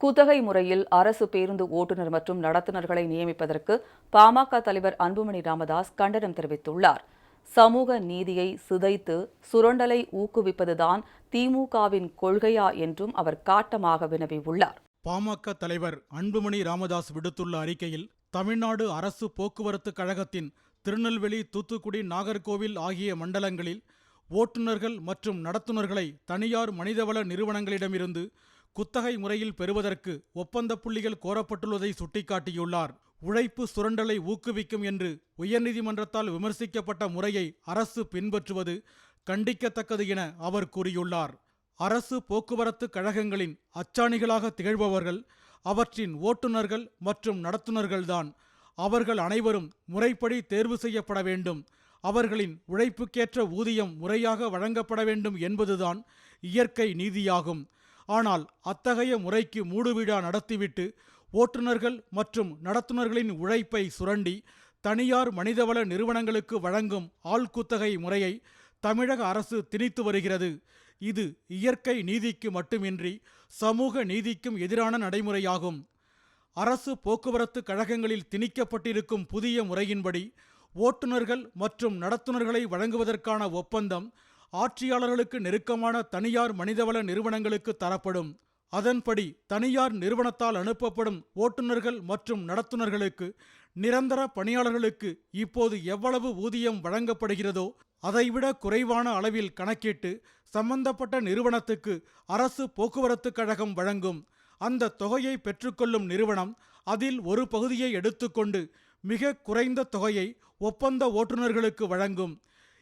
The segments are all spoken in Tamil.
குத்தகை முறையில் அரசு பேருந்து ஓட்டுநர் மற்றும் நடத்துனர்களை நியமிப்பதற்கு பாமக தலைவர் அன்புமணி ராமதாஸ் கண்டனம் தெரிவித்துள்ளார். சமூக நீதியை சிதைத்து சுரண்டலை ஊக்குவிப்பதுதான் திமுகவின் கொள்கையா என்றும் அவர் காட்டமாக வினவியுள்ளார். பாமக தலைவர் அன்புமணி ராமதாஸ் விடுத்துள்ள அறிக்கையில் தமிழ்நாடு அரசு போக்குவரத்து கழகத்தின் திருநெல்வேலி தூத்துக்குடி நாகர்கோவில் ஆகிய மண்டலங்களில் ஓட்டுநர்கள் மற்றும் நடத்துனர்களை தனியார் மனிதவள நிறுவனங்களிடமிருந்து குத்தகை முறையில் பெறுவதற்கு ஒப்பந்த புள்ளிகள் கோரப்பட்டுள்ளதை சுட்டிக்காட்டியுள்ளார். உழைப்பு சுரண்டலை ஊக்குவிக்கும் என்று உயர்நீதிமன்றத்தால் விமர்சிக்கப்பட்ட முறையை அரசு பின்பற்றுவது கண்டிக்கத்தக்கது என அவர் கூறியுள்ளார். அரசு போக்குவரத்து கழகங்களின் அச்சாணிகளாக திகழ்பவர்கள் அவற்றின் ஓட்டுநர்கள் மற்றும் நடத்துனர்கள்தான். அவர்கள் அனைவரும் முறைப்படி தேர்வு செய்யப்பட வேண்டும். அவர்களின் உழைப்புக்கேற்ற ஊதியம் முறையாக வழங்கப்பட வேண்டும் என்பதுதான் இயற்கை நீதியாகும். ஆனால் அத்தகைய முறைக்கு மூடுவிழா நடத்திவிட்டு ஓட்டுநர்கள் மற்றும் நடத்துனர்களின் உழைப்பை சுரண்டி தனியார் மனிதவள நிறுவனங்களுக்கு வழங்கும் ஆள்குத்தகை முறையை தமிழக அரசு திணித்து வருகிறது. இது இயற்கை நீதிக்கு மட்டுமின்றி சமூக நீதிக்கும் எதிரான நடைமுறையாகும். அரசு போக்குவரத்து கழகங்களில் திணிக்கப்பட்டிருக்கும் புதிய முறையின்படி ஓட்டுநர்கள் மற்றும் நடத்துனர்களை வழங்குவதற்கான ஒப்பந்தம் ஆட்சியாளர்களுக்கு நெருக்கமான தனியார் மனிதவள நிறுவனங்களுக்கு தரப்படும். அதன்படி தனியார் நிறுவனத்தால் அனுப்பப்படும் ஓட்டுநர்கள் மற்றும் நடத்துனர்களுக்கு நிரந்தர பணியாளர்களுக்கு இப்போது எவ்வளவு ஊதியம் வழங்கப்படுகிறதோ அதைவிட குறைவான அளவில் கணக்கிட்டு சம்பந்தப்பட்ட நிறுவனத்துக்கு அரசு போக்குவரத்து கழகம் வழங்கும். அந்த தொகையை பெற்றுக்கொள்ளும் நிறுவனம் அதில் ஒரு பகுதியை எடுத்துக்கொண்டு மிக குறைந்த தொகையை ஒப்பந்த ஓட்டுநர்களுக்கு வழங்கும்.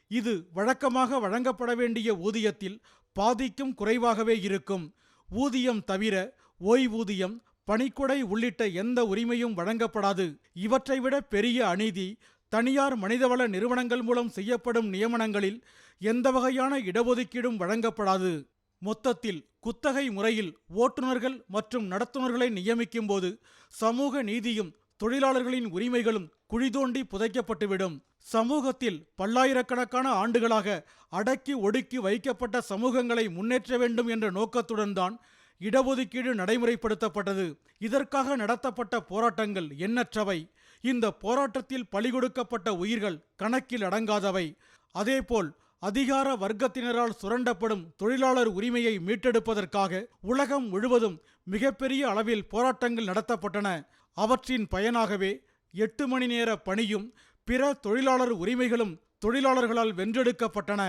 இது வழக்கமாக வழங்கப்பட வேண்டிய ஊதியத்தில் பாதிக்கும் குறைவாகவே இருக்கும். ஊதியம் தவிர ஓய்வூதியம் பணிக்கொடை உள்ளிட்ட எந்த உரிமையும் வழங்கப்படாது. இவற்றை விட பெரிய அநீதி தனியார் மனிதவள நிறுவனங்கள் மூலம் செய்யப்படும் நியமனங்களில் எந்த வகையான இடஒதுக்கீடும் வழங்கப்படாது. மொத்தத்தில் குத்தகை முறையில் ஓட்டுநர்கள் மற்றும் நடத்துனர்களை நியமிக்கும்போது சமூக நீதியும் தொழிலாளர்களின் உரிமைகளும் குழிதோண்டி புதைக்கப்பட்டுவிடும். சமூகத்தில் பல்லாயிரக்கணக்கான ஆண்டுகளாக அடக்கி ஒடுக்கி வைக்கப்பட்ட சமூகங்களை முன்னேற்ற வேண்டும் என்ற நோக்கத்துடன் தான் இடஒதுக்கீடு நடைமுறைப்படுத்தப்பட்டது. இதற்காக நடத்தப்பட்ட போராட்டங்கள் எண்ணற்றவை. இந்த போராட்டத்தில் பலிகொடுக்கப்பட்ட உயிர்கள் கணக்கில் அடங்காதவை. அதேபோல் அதிகார வர்க்கத்தினரால் சுரண்டப்படும் தொழிலாளர் உரிமையை மீட்டெடுப்பதற்காக உலகம் முழுவதும் மிகப்பெரிய அளவில் போராட்டங்கள் நடத்தப்பட்டன. அவற்றின் பயனாகவே எட்டு மணி நேர பணியும் பிற தொழிலாளர் உரிமைகளும் தொழிலாளர்களால் வென்றெடுக்கப்பட்டன.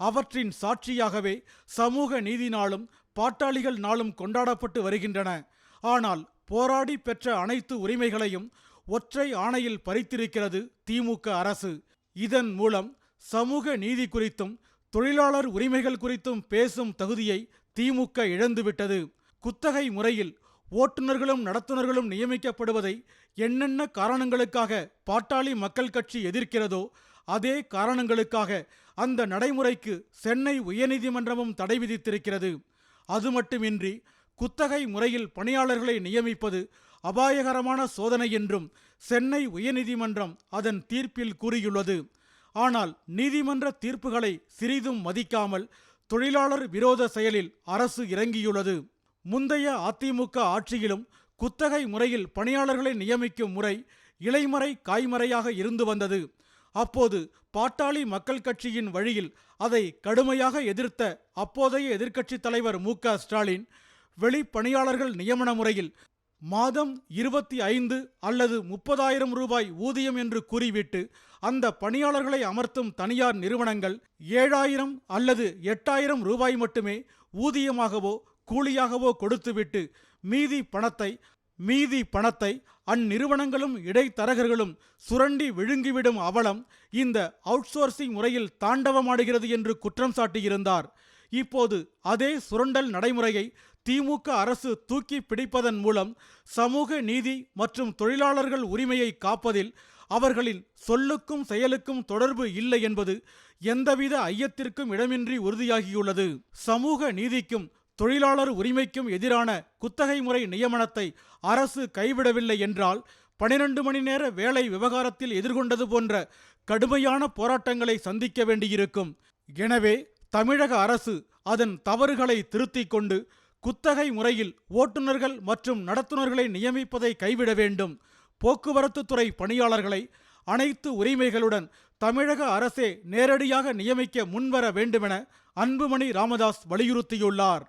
அவற்றின் சாட்சியாகவே சமூக நீதி நாளும் பாட்டாளிகள் நாளும் கொண்டாடப்பட்டு வருகின்றன. ஆனால் போராடி பெற்ற அனைத்து உரிமைகளையும் ஒற்றை ஆணையில் பறித்திருக்கிறது திமுக அரசு. இதன் மூலம் சமூக நீதி குறித்தும் தொழிலாளர் உரிமைகள் குறித்தும் பேசும் தகுதியை திமுக இழந்துவிட்டது. குத்தகை முறையில் ஓட்டுநர்களும் நடத்துனர்களும் நியமிக்கப்படுவதை என்னென்ன காரணங்களுக்காக பாட்டாளி மக்கள் கட்சி எதிர்க்கிறதோ அதே காரணங்களுக்காக அந்த நடைமுறைக்கு சென்னை உயர்நீதிமன்றமும் தடை விதித்திருக்கிறது. அது மட்டுமின்றி குத்தகை முறையில் பணியாளர்களை நியமிப்பது அபாயகரமான சோதனை என்றும் சென்னை உயர்நீதிமன்றம் அதன் தீர்ப்பில் கூறியுள்ளது. ஆனால் நீதிமன்ற தீர்ப்புகளை சிறிதும் மதிக்காமல் தொழிலாளர் விரோத செயலில் அரசு இறங்கியுள்ளது. முந்தைய அதிமுக ஆட்சியிலும் குத்தகை முறையில் பணியாளர்களை நியமிக்கும் முறை இலைமறை காய்மறையாக இருந்து வந்தது. அப்போது பாட்டாளி மக்கள் கட்சியின் வழியில் அதை கடுமையாக எதிர்த்த அப்போதைய எதிர்க்கட்சித் தலைவர் மு. க. ஸ்டாலின் வெளிப்பணியாளர்கள் நியமன முறையில் மாதம் இருபத்தி ஐந்து அல்லது முப்பதாயிரம் ரூபாய் ஊதியம் என்று கூறிவிட்டு அந்த பணியாளர்களை அமர்த்தும் தனியார் நிறுவனங்கள் ஏழாயிரம் அல்லது எட்டாயிரம் ரூபாய் மட்டுமே ஊதியமாகவோ கூலியாகவோ கொடுத்துவிட்டு மீதி பணத்தை மீதி பணத்தை அந்நிறுவனங்களும் இடைத்தரகர்களும் சுரண்டி விழுங்கிவிடும் அவலம் இந்த அவுட்சோர்சிங் முறையில் தாண்டவமாடுகிறது என்று குற்றம் சாட்டியிருந்தார். இப்போது அதே சுரண்டல் நடைமுறையை திமுக அரசு தூக்கி பிடிப்பதன் மூலம் சமூக நீதி மற்றும் தொழிலாளர்கள் உரிமையை காப்பதில் அவர்களின் சொல்லுக்கும் செயலுக்கும் தொடர்பு இல்லை என்பது எந்தவித ஐயத்திற்கும் இடமின்றி உறுதியாகியுள்ளது. சமூக நீதிக்கும் தொழிலாளர் உரிமைக்கும் எதிரான குத்தகை முறை நியமனத்தை அரசு கைவிடவில்லை என்றால் பனிரெண்டு மணி நேர வேலை விவகாரத்தில் எதிர்கொண்டது போன்ற கடுமையான போராட்டங்களை சந்திக்க வேண்டியிருக்கும். எனவே தமிழக அரசு அதன் தவறுகளை திருத்திக் கொண்டு குத்தகை முறையில் ஓட்டுநர்கள் மற்றும் நடத்துனர்களை நியமிப்பதை கைவிட வேண்டும். போக்குவரத்து துறை பணியாளர்களை அனைத்து உரிமைகளுடன் தமிழக அரசே நேரடியாக நியமிக்க முன்வர வேண்டுமென அன்புமணி ராமதாஸ் வலியுறுத்தியுள்ளார்.